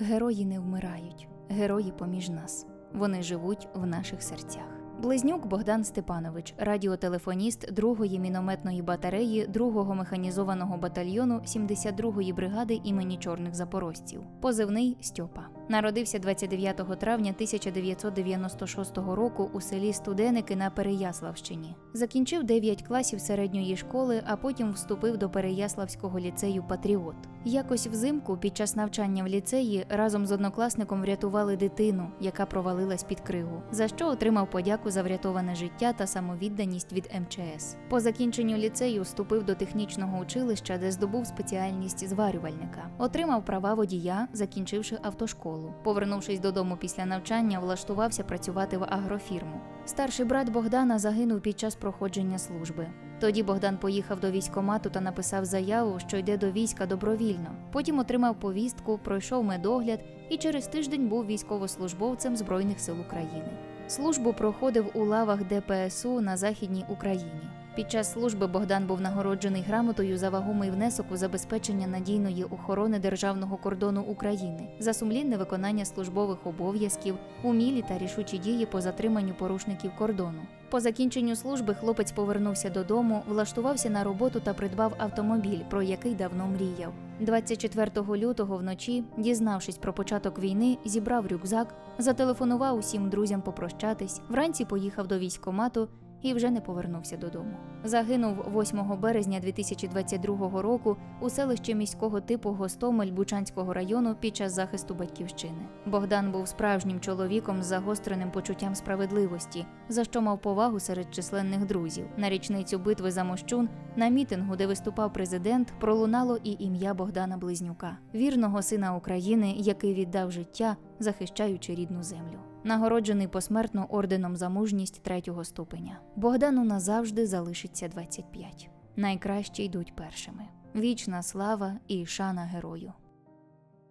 Герої не вмирають, герої поміж нас. Вони живуть в наших серцях. Близнюк Богдан Степанович, радіотелефоніст 2-ї мінометної батареї 2-го механізованого батальйону 72-ї бригади імені Чорних Запорожців, позивний Стьопа. Народився 29 травня 1996 року у селі Студеники на Переяславщині. Закінчив 9 класів середньої школи, а потім вступив до Переяславського ліцею Патріот. Якось взимку під час навчання в ліцеї разом з однокласником врятували дитину, яка провалилась під кригу, за що отримав подяку за врятоване життя та самовідданість від МЧС. По закінченню ліцею вступив до технічного училища, де здобув спеціальність зварювальника. Отримав права водія, закінчивши автошколу. Повернувшись додому після навчання, влаштувався працювати в агрофірму. Старший брат Богдана загинув під час проходження служби. Тоді Богдан поїхав до військкомату та написав заяву, що йде до війська добровільно. Потім отримав повістку, пройшов медогляд і через тиждень був військовослужбовцем Збройних сил України. Службу проходив у лавах ДПСУ на Західній Україні. Під час служби Богдан був нагороджений грамотою за вагомий внесок у забезпечення надійної охорони державного кордону України за сумлінне виконання службових обов'язків, умілі та рішучі дії по затриманню порушників кордону. По закінченню служби хлопець повернувся додому, влаштувався на роботу та придбав автомобіль, про який давно мріяв. 24 лютого вночі, дізнавшись про початок війни, зібрав рюкзак, зателефонував усім друзям попрощатись, вранці поїхав до військкомату і вже не повернувся додому. Загинув 8 березня 2022 року у селищі міського типу Гостомель Бучанського району під час захисту батьківщини. Богдан був справжнім чоловіком з загостреним почуттям справедливості, за що мав повагу серед численних друзів. На річницю битви за Мощун на мітингу, де виступав президент, пролунало і ім'я Богдана Близнюка, вірного сина України, який віддав життя, захищаючи рідну землю. Нагороджений посмертно орденом за мужність третього ступеня. Богдану назавжди залишиться 25. Найкращі йдуть першими. Вічна слава і шана герою.